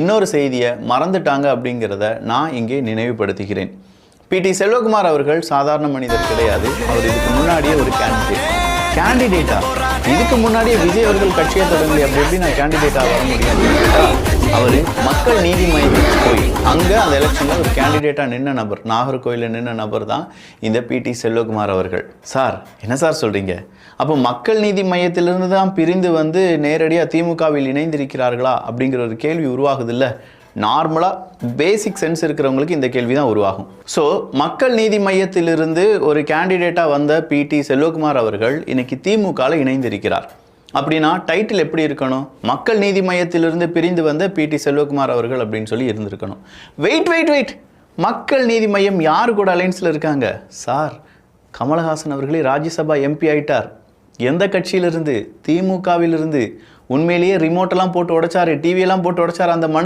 இன்னொரு செய்தியை மறந்துட்டாங்க அப்படிங்கிறத நான் இங்கே நினைவுபடுத்துகிறேன். பிடி செல்வகுமார் அவர்கள் சாதாரண மனிதர் கிடையாது. அவர் இதுக்கு முன்னாடியே ஒரு கேண்டிடேட் கேண்டிடேட்டா இதுக்கு முன்னாடியே விஜய் அவர்கள் கட்சியை தொடங்கி அப்படி எப்படி நான் கேண்டிடேட்டாக வர முடியும்? அவர் மக்கள் நீதி மையத்துக்கு போய் அங்கே அந்த எலெக்ஷனில் ஒரு கேண்டிடேட்டாக நின்ன நபர் நாகர்கோயிலில் நின்ன நபர் தான் இந்த பிடி செல்வகுமார் அவர்கள். சார் என்ன சார் சொல்கிறீங்க அப்போ மக்கள் நீதி மையத்திலிருந்து தான் பிரிந்து வந்து நேரடியாக திமுகவில் இணைந்திருக்கிறார்களா அப்படிங்கிற ஒரு கேள்வி உருவாகுதில்ல. நார்மலாக பேசிக் சென்ஸ் இருக்கிறவங்களுக்கு இந்த கேள்வி தான் உருவாகும். ஸோ மக்கள் நீதி மையத்திலிருந்து ஒரு கேண்டிடேட்டாக வந்த பிடி செல்வகுமார் அவர்கள் இன்னைக்கு திமுகவில் இணைந்திருக்கிறார். அப்படின்னா டைட்டில் எப்படி இருக்கணும்? மக்கள் நீதி மையத்திலிருந்து பிரிந்து வந்த பிடி செல்வகுமார் அவர்கள் அப்படின்னு சொல்லி இருந்திருக்கணும். வெயிட் வெயிட் வெயிட் மக்கள் நீதி மையம் யார் கூட அலைன்ஸில் இருக்காங்க? சார் கமலஹாசன் அவர்களே ராஜ்யசபா எம்பி ஆயிட்டார். எந்த கட்சியிலிருந்து? திமுகவிலிருந்து. உண்மையிலேயே ரிமோட்டெல்லாம் போட்டு உடைச்சாரு டிவியெல்லாம் போட்டு உடைச்சார் அந்த மனுஷன்